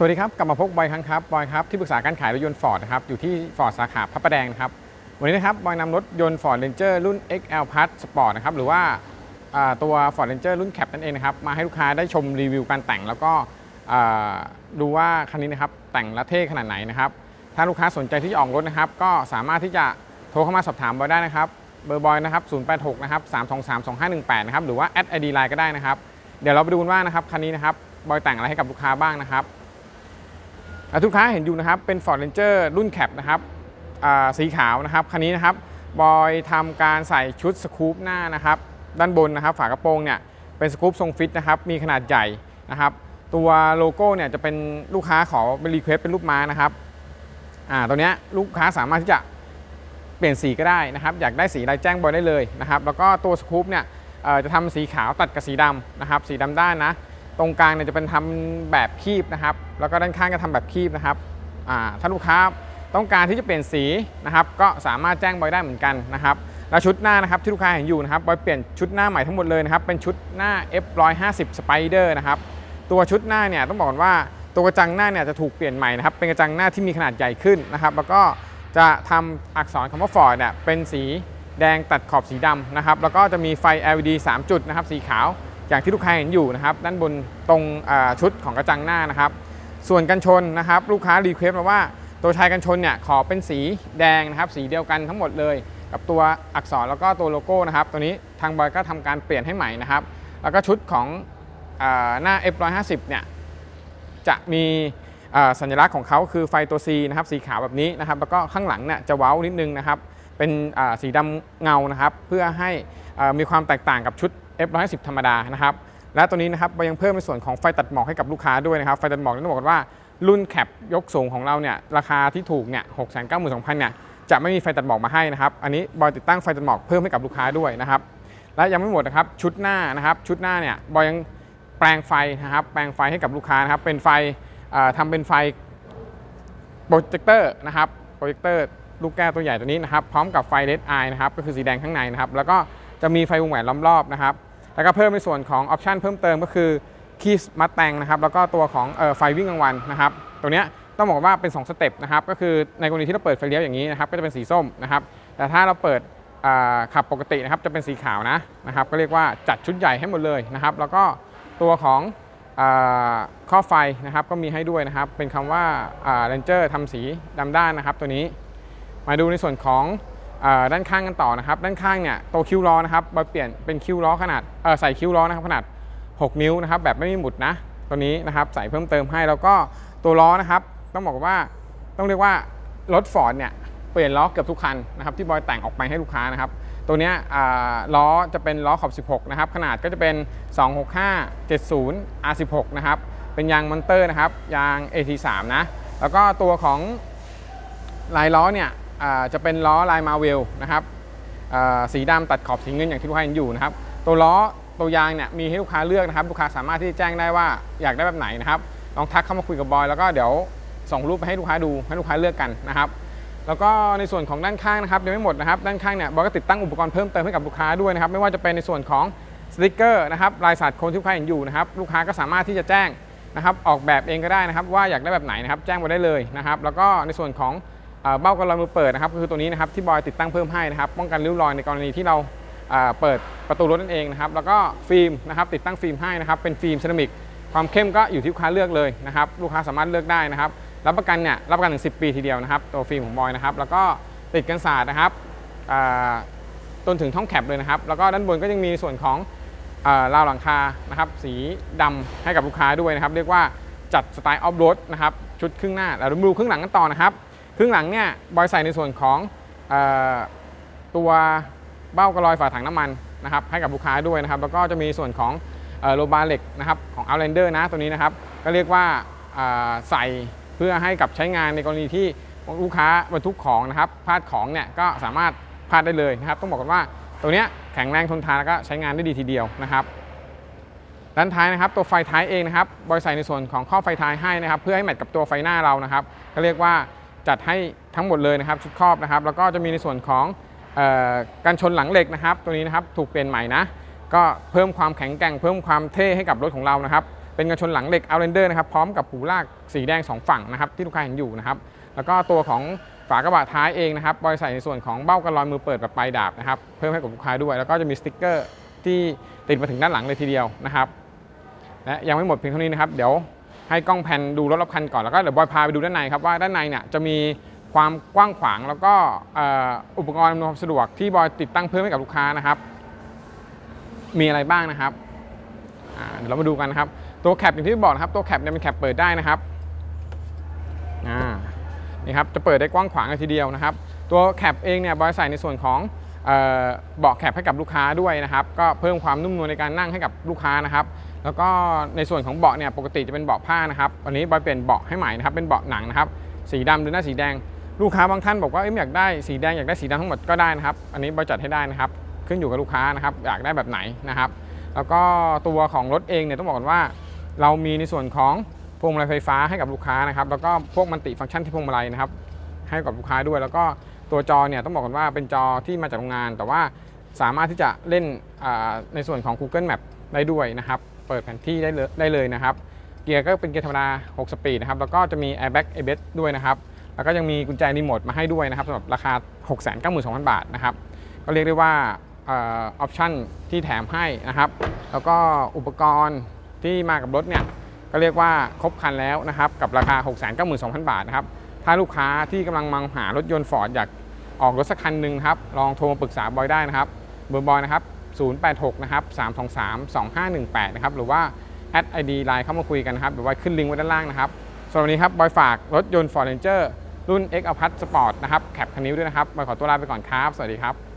สวัสดีครับ กลับมาพบบอยครั้งครับบอยครับที่ปรึกษาการขายรถยนต์ฟอร์ดนะครับอยู่ที่ฟอร์ดสาขาพระประแดงนะครับวันนี้นะครับบอยนำรถยนต์ Ford Ranger รุ่น XL Plus Sport นะครับหรือว่าตัว Ford Ranger รุ่น Cap นั่นเองนะครับมาให้ลูกค้าได้ชมรีวิวการแต่ง แล้วก็ดูว่าคันนี้นะครับแต่งและเท่ขนาดไหนนะครับถ้าลูกค้าสนใจที่จะออกรถนะครับก็สามารถที่จะโทรเข้ามาสอบถามบอยได้นะครับเบอร์บอยนะครับ086นะครับ323 2518นะครับหรือว่าแอดไอดีไลน์ก็ได้นะครับเดี๋ยวเราไปดูกันว่านะครับคันนี้นะครับบอยแต่งอะไรให้กับลูกค้าบ้างนะครับ ทุกค้าเห็นอยู่นะครับเป็น Ford Ranger รุ่นแคปนะครับสีขาวนะครับคันนี้นะครับบอยทำการใส่ชุดสกู๊ปหน้านะครับด้านบนนะครับฝากระโปรงเนี่ยเป็นสกู๊ปทรงฟิตนะครับมีขนาดใหญ่นะครับตัวโลโก้เนี่ยจะเป็นลูกค้าขอเป็นรีเควสเป็นรูปม้านะครับอ่าตัวเนี้ยลูกค้าสามารถที่จะเปลี่ยนสีก็ได้นะครับ อยากได้สีอะไรแจ้งบอยได้เลยนะครับแล้วก็ตัวสกู๊ปเนี่ยจะทำสีขาวตัดกับสีดำนะครับสีดำด้านนะ ตรงกลางเนี่ยจะเป็นทำแบบคีบนะครับ แล้วก็ด้านข้างก็ทำแบบคีบนะครับถ้าลูกค้าต้องการที่จะเปลี่ยนสีนะครับ ก็สามารถแจ้งบอยได้เหมือนกันนะครับแล้วชุดหน้านะครับที่ลูกค้าเห็นอยู่นะครับบอยเปลี่ยนชุดหน้าใหม่ทั้งหมดเลยนะครับเป็นชุดหน้า F150 Spider นะครับตัวชุดหน้าเนี่ยต้องบอกก่อนว่าตัวกระจังหน้าเนี่ยจะถูกเปลี่ยนใหม่นะครับเป็นกระจังหน้าที่มีขนาดใหญ่ขึ้นนะครับ แล้วก็จะทำอักษรคำว่า Ford เนี่ยเป็นสีแดงตัดขอบสีดำนะครับแล้วก็จะมีไฟ LED 3 จุดนะครับสีขาว อย่างที่ลูกค้าเห็นอยู่นะครับ ด้านบนตรงชุดของกระจังหน้านะครับ ส่วนกันชนนะครับ ลูกค้ารีเควสต์มาว่าตัวชายกันชนเนี่ยขอเป็นสีแดงนะครับ สีเดียวกันทั้งหมดเลย กับตัวอักษรแล้วก็ตัวโลโก้นะครับ ตัวนี้ทางบอยก็ทำการเปลี่ยนให้ใหม่นะครับ แล้วก็ชุดของอหน้า F150 เนี่ยจะมีสัญลักษณ์ของเขาคือไฟตัว C นะครับสีขาวแบบนี้นะครับ แล้วก็ข้างหลังเนี่ยจะเว้านิดนึงนะครับ เป็นสีดำเงานะครับ เพื่อให้มีความแตกต่างกับชุด F110 ธรรมดานะครับและตัวนี้นะครับเรายังเพิ่มในส่วนของไฟตัดหมอกให้กับลูกค้าด้วยนะครับไฟตัดหมอกต้องบอกกันว่ารุ่นแคปยกสูงของเราเนี่ยราคาที่ถูกเนี่ย6 9 2 0 0 0เนี่ยจะไม่มีไฟตัดหมอกมาให้นะครับอันนี้บอยติดตั้งไฟตัดหมอกเพิ่มให้กับลูกค้าด้วยนะครับและยังไม่หมดนะครับชุดหน้านะครับชุดหน้าเนี่ยบอยยังแปลงไฟนะครับแปลงไฟให้กับลูกค้านะครับเป็นไฟเอ่อทำเป็นไฟโปรเจคเตอร์นะครับโปรเจคเตอร์ลูกแก้วตัวใหญ่ตัวนี้นะครับพร้อมกับไฟเลดไอนะครับก็คือสีแดงข้างในนะครับแล้วก็จะมีไฟวงแหวนล้อมรอบนะครับ แล้วก็เพิ่มในส่วนของออปชันเพิ่มเติมก็คือคีสมัดแตงนะครับแล้วก็ตัวของเอ่อไฟวิ่งกลางวันนะครับตัวเนี้ยต้องบอกว่าเป็น 2 สเต็ปนะครับก็คือในกรณีที่เราเปิดไฟเลี้ยวอย่างนี้นะครับก็จะเป็นสีส้มนะครับแต่ถ้าเราเปิดขับปกตินะครับจะเป็นสีขาวนะนะครับก็เรียกว่าจัดชุดใหญ่ให้หมดเลยนะครับแล้วก็ตัวของอข้อไฟนะครับก็มีให้ด้วยนะครับเป็นคำว่าเรนเจอร์ทำสีดำด้านนะครับตัวนี้ มาดูในส่วนของ ด้านข้างกันต่อนะครับ ด้านข้างเนี่ยตัวคิ้วล้อนะครับมาเปลี่ยนเป็นคิ้วล้อขนาดใส่คิ้วล้อนะครับขนาด 6 นิ้วนะครับ แบบไม่มีหมุดนะตัวนี้นะครับใส่เพิ่มเติมให้แล้วก็ตัวล้อนะครับ ต้องบอกว่าต้องเรียกว่ารถฟอร์ดเนี่ยเปลี่ยนล้อเกือบทุกคันนะครับที่บอยแต่งออกไปให้ลูกค้านะครับ ตัวนี้ล้อจะเป็นล้อขอบ 16 นะครับ ขนาดก็จะเป็น 265 70 R16 นะครับ เป็นยางมอนเตอร์นะครับ ยาง AT3 นะ แล้วก็ตัวของลายล้อเนี่ย จะเป็นล้อลายมาเวลนะครับสีดำตัดขอบสีเงินอย่างที่ลูกค้าเห็นอยู่นะครับ ตัวล้อตัวยางเนี่ยมีให้ลูกค้าเลือกนะครับ ลูกค้าสามารถที่จะแจ้งได้ว่าอยากได้แบบไหนนะครับลองทักเข้ามาคุยกับบอยแล้วก็เดี๋ยวส่งรูปไปให้ลูกค้าดูให้ลูกค้าเลือกกันนะครับแล้วก็ในส่วนของด้านข้างนะครับยังไม่หมดนะครับด้านข้างเนี่ยบอยก็ติดตั้งอุปกรณ์เพิ่มเติมให้กับลูกค้าด้วยนะครับไม่ว่าจะเป็นในส่วนของสติกเกอร์นะครับลายสัตว์คนที่ลูกค้าเห็นอยู่นะครับลูกค้าก็สามารถที่จะแจ้งนะครับออกแบบเองก็ได้นะครับว่าอยากได้แบบไหนนะครับแจ้งมาได้เลยนะครับแล้วก็ในส่วนของ เบ้ากันรอยมือเปิดนะครับก็คือตัวนี้นะครับที่บอยติดตั้งเพิ่มให้นะครับป้องกันริ้วรอยในกรณีที่เราเปิดประตูรถนั่นเองนะครับแล้วก็ฟิล์มนะครับติดตั้งฟิล์มให้นะครับเป็นฟิล์มเซรามิกความเข้มก็อยู่ที่ลูกค้าเลือกเลยนะครับลูกค้าสามารถเลือกได้นะครับรับประกันเนี่ยรับประกันถึง 10 ปีทีเดียวนะครับตัวฟิล์มของบอยนะครับแล้วก็ติดกันศาสตร์นะครับจนถึงท้องแคปเลยนะครับแล้วก็ด้านบนก็ยังมีส่วนของราวหลังคานะครับสีดำให้กับลูกค้าด้วยนะครับเรียกว่าจัดสไตล์ออฟโรดนะครับชุดครึ่งหน้าแล้วดูครึ่งหลังกันต่อนะครับ ครึ่งหลังเนี่ยบอยใส่ในส่วนของออตัวเบ้ากระลอยฝาถังน้ำมันนะครับให้กับลูกค้าด้วยนะครับ แล้วก็จะมีส่วนของออโลบาเหล็กนะครับของ Outlander นะตัวนี้นะครับ ก็เรียกว่าใส่เพื่อให้กับใช้งานในกรณีที่ลูกค้าบรรทุกของนะครับพลาดของเนี่ยก็สามารถพลาดได้เลยนะครับ ต้องบอกกันว่าตัวนี้แข็งแรงทนทานแล้วก็ใช้งานได้ดีทีเดียวนะครับด้านท้ายนะครับตัวไฟท้ายเองนะครับบอยใส่ในส่วนของข้อไฟท้ายให้นะครับ เพื่อให้แมทกับตัวไฟหน้าเรานะครับ ก็เรียกว่า จัดให้ทั้งหมดเลยนะครับชุดครอบนะครับ แล้วก็จะมีในส่วนของออการชนหลังเหล็กนะครับ ตัวนี้นะครับถูกเปลี่ยนใหม่นะก็เพิ่มความแข็งแกร่งเพิ่มความเท่ให้กับรถของเรานะครับเป็นกันชนหลังเหล็ก Outlander นะครับพร้อมกับหูลากสีแดงสองฝั่งนะครับที่ลูกค้าเห็นอยู่นะครับแล้วก็ตัวของฝากระบะท้ายเองนะครับบอยใส่ในส่วนของเบ้ากันลอยมือเปิดแบบปลายดาบนะครับเพิ่มให้กับลูกค้าด้วย แล้วก็จะมีสติ๊กเกอร์ที่ติดมาถึงด้านหลังเลยทีเดียวนะครับและยังไม่หมดเพียงเท่านี้นะครับ เดี๋ยว ให้กล้องแพนดูรถรอบคันก่อนแล้วก็เดี๋ยวบอยพาไปดูด้านในครับว่าด้านในเนี่ยจะมีความกว้างขวางแล้วก็อุปกรณ์อำนวยความสะดวกที่บอยติดตั้งเพิ่มให้กับลูกค้านะครับ มีอะไรบ้างนะครับเดี๋ยวเรามาดูกันนะครับตัวแคปอย่างที่บอกนะครับตัวแคปเนี่ยเป็นแคปเปิดได้นะครับนี่ครับจะเปิดได้กว้างขวางเลยทีเดียวนะครับ ตัวแคปเองเนี่ยบอยใส่ในส่วนของเอ่อเบาะแคปให้กับลูกค้าด้วยนะครับ ก็เพิ่มความนุ่มนวลในการนั่งให้กับลูกค้านะครับ แล้วก็ในส่วนของเบาะเนี่ยปกติจะเป็นเบาะผ้านะครับวันนี้บอยเปลี่ยนเบาะให้ใหม่นะครับเป็นเบาะหนังนะครับสีดำหรือหน้าสีแดง ลูกค้าบางท่านบอกว่าเอ้ยอยากได้สีแดงอยากได้สีดำทั้งหมดก็ได้นะครับ อันนี้บอยจัดให้ได้นะครับ ขึ้นอยู่กับลูกค้านะครับอยากได้แบบไหนนะครับ แล้วก็ตัวของรถเองเนี่ยต้องบอกก่อนว่า เรามีในส่วนของพวงมาลัยไฟฟ้าให้กับลูกค้านะครับ แล้วก็พวกมันติฟังก์ชันที่พวงมาลัยนะครับ ให้กับลูกค้าด้วย แล้วก็ตัวจอเนี่ยต้องบอกก่อนว่าเป็นจอที่มาจากโรงงาน แต่ว่าสามารถที่จะเล่นในส่วนของ Google Map ได้ด้วยนะครับ เปิดแผนที่ได้เลยได้เลยนะครับ เกียร์ก็เป็นเกียร์ธรรมดา 6 สปีดนะครับ แล้วก็จะมี Airbag ABS ด้วยนะครับ แล้วก็ยังมีกุญแจรีโมทมาให้ด้วยนะครับสำหรับราคา 692,000 บาทนะครับ ก็เรียกได้ว่าออปชันที่แถมให้นะครับ แล้วก็อุปกรณ์ที่มากับรถเนี่ยก็เรียกว่าครบคันแล้วนะครับกับราคา 692,000 บาทนะครับ ถ้าลูกค้าที่กำลังมองหารถยนต์ฟอร์ดอยากออกรถสักคันหนึ่งครับ ลองโทรมาปรึกษาบอยได้นะครับ เบอร์บอยนะครับ 086นะครับ323 2518นะครับหรือว่าแอดไอดีไลน์เข้ามาคุยกันนะครับเดี๋ยวบอยขึ้นลิงก์ไว้ด้านล่างนะครับสำหรับวันนี้ครับบอยฝากรถยนต์ f o r ์ Ranger รุ่น X Alphard Sport นะครับแคปคันนี้ด้วยนะครับบอยขอตัวลาไปก่อนครับ สวัสดีครับ